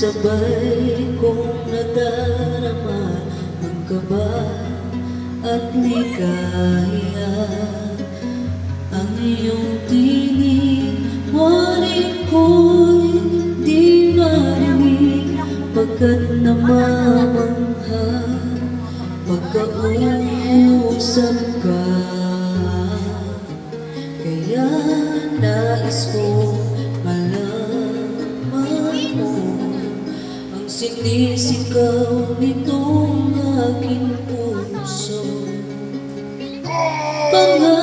Sabay kong nadarama ang kaba at ligaya Ang iyong tinig, ngunit ko'y di marinig Pagkat namamangha, pagkausap ka. Kaya nais kong Sinisigaw nitong aking puso. Pangalaman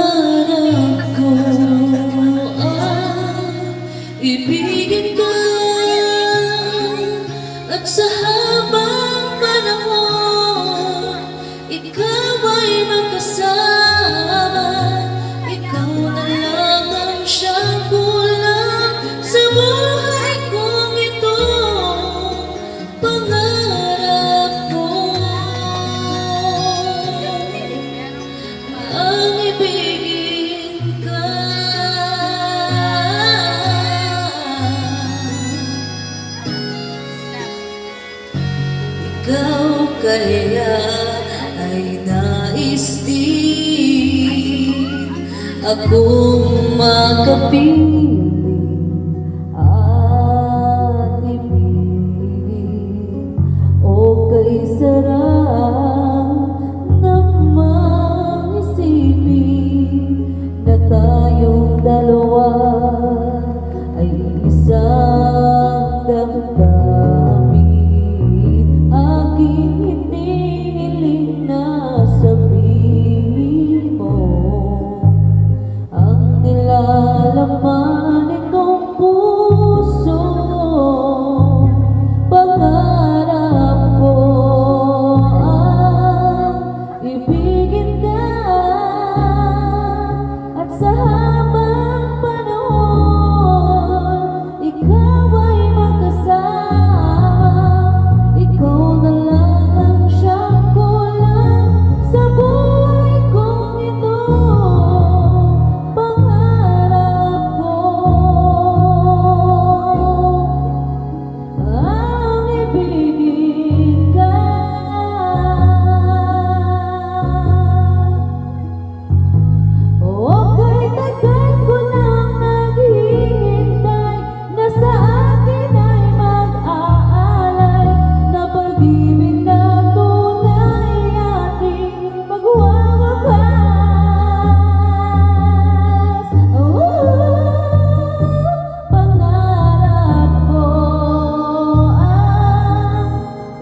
ikaw kaya ay nais din. Akong makapiling at ibigin o kay sarap.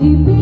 You.